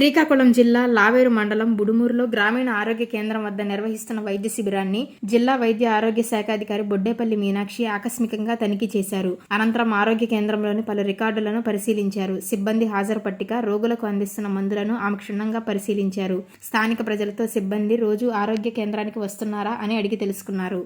శ్రీకాకుళం జిల్లా లావేరు మండలం బుడుమూరులో గ్రామీణ ఆరోగ్య కేంద్రం వద్ద నిర్వహిస్తున్న వైద్య శిబిరాన్ని జిల్లా వైద్య ఆరోగ్య శాఖ అధికారి బొడ్డేపల్లి మీనాక్షి ఆకస్మికంగా తనిఖీ చేశారు. అనంతరం ఆరోగ్య కేంద్రంలోని పలు రికార్డులను పరిశీలించారు. సిబ్బంది హాజరు పట్టిక రోగులకు అందిస్తున్న మందులను ఆమె క్షుణ్ణంగా పరిశీలించారు. స్థానిక ప్రజలతో సిబ్బంది రోజు ఆరోగ్య కేంద్రానికి వస్తున్నారా అని అడిగి తెలుసుకున్నారు.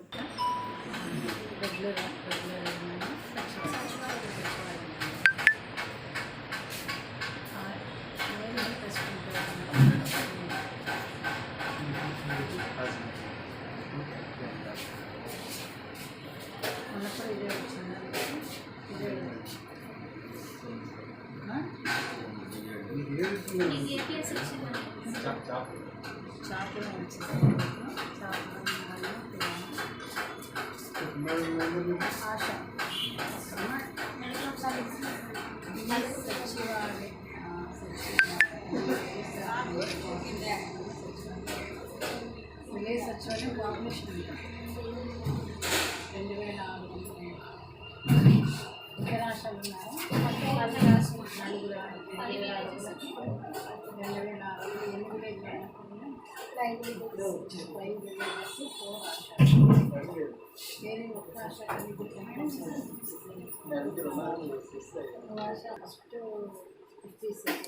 ఉన్నప్పుడు ఇదే వచ్చింది ఇదే చాకులో వచ్చింది చాకులో ఆశ సచివాలయం విలేజ్ సచివాలయం పాపులేషన్ రెండు వేల రాష్ట్రాలు ఫస్ట్ ఫిఫ్టీ సిక్స్